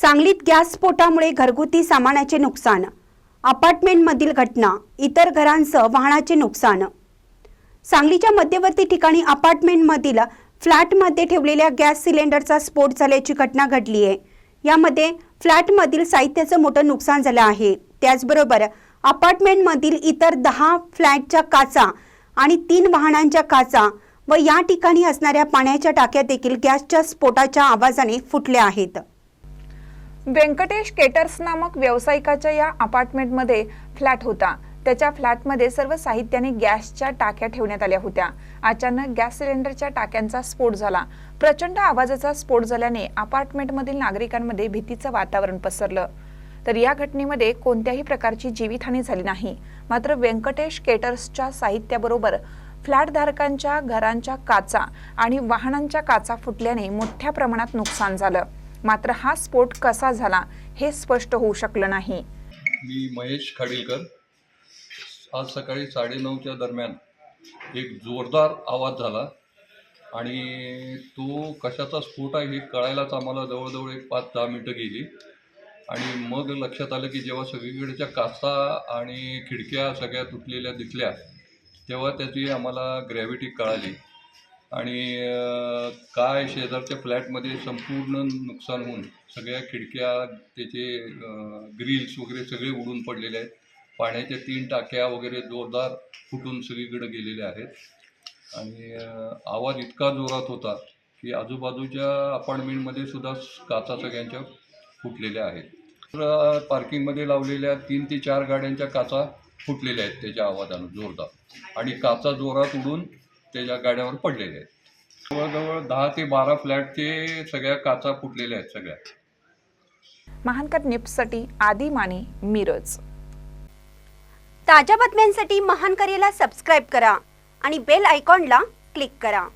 सांगलीत गॅस स्फोटामुळे घरगुती सामानाचे नुकसान अपार्टमेंटमधील घटना इतर घरांसह वाहनाचे नुकसान. सांगलीच्या मध्यवर्ती ठिकाणी अपार्टमेंटमधील फ्लॅटमध्ये ठेवलेल्या गॅस सिलेंडरचा स्फोट झाल्याची घटना घडली आहे. यामध्ये फ्लॅटमधील साहित्याचं मोठं नुकसान झालं आहे. त्याचबरोबर अपार्टमेंटमधील इतर दहा फ्लॅटच्या काचा आणि तीन वाहनांच्या काचा व या ठिकाणी असणाऱ्या पाण्याच्या टाक्या देखील गॅसच्या स्फोटाच्या आवाजाने फुटल्या आहेत. व्यंकटेश केटर्स नामक व्यावसायिकाच्या या अपार्टमेंटमध्ये फ्लॅट होता. त्याच्या फ्लॅटमध्ये सर्व साहित्याने गॅसच्या टाक्या ठेवण्यात आल्या होत्या. अचानक गॅस सिलेंडरच्या टाक्यांचा स्फोट झाला. प्रचंड आवाजाचा स्फोट झाल्याने अपार्टमेंटमधील नागरिकांमध्ये भीतीचं वातावरण पसरलं. तर या घटनेमध्ये कोणत्याही प्रकारची जीवितहानी झाली नाही. मात्र व्यंकटेश केटर्सच्या साहित्याबरोबर फ्लॅटधारकांच्या घरांच्या काचा आणि वाहनांच्या काचा फुटल्याने मोठ्या प्रमाणात नुकसान झालं. मात्र हा स्फोट कसा झाला हे स्पष्ट होऊ शकलं नाही. मी महेश खाडीलकर आज सकाळी साडेनऊच्या दरम्यान एक जोरदार आवाज झाला आणि तो कशाचा स्फोट आहे हे कळायलाच आम्हाला जवळजवळ एक पाच दहा मिनटं गेली. आणि मग लक्षात आलं की जेव्हा सगळीकडच्या काचा आणि खिडक्या सगळ्या तुटलेल्या दिसल्या तेव्हा त्याची आम्हाला ग्रॅव्हिटी कळाली. आणि काय शेजारच्या फ्लॅटमध्ये संपूर्ण नुकसान होऊन सगळ्या खिडक्या त्याचे ग्रिल्स वगैरे सगळे उडून पडलेले आहेत. पाण्याच्या तीन टाक्या वगैरे जोरदार फुटून सगळीकडे गेलेल्या आहेत. आणि आवाज इतका जोरात होता की आजूबाजूच्या अपार्टमेंटमध्ये सुद्धा काचा सगळ्यांच्या फुटलेल्या आहेत. तर पार्किंगमध्ये लावलेल्या तीन ते चार गाड्यांच्या काचा फुटलेल्या आहेत त्याच्या आवाजानं जोरदार. आणि काचा जोरात उडून त्याच्या गाड्यावर पडलेल्या आहेत. जवळजवळ दहा ते बारा फ्लॅटचे सगळ्या काचा फुटलेल्या आहेत सगळ्या. महानकर निप्ससाठी आदी माने मिरज. ताज्या बातम्यांसाठी महान करेला सबस्क्राईब करा आणि बेल आयकॉनला क्लिक करा.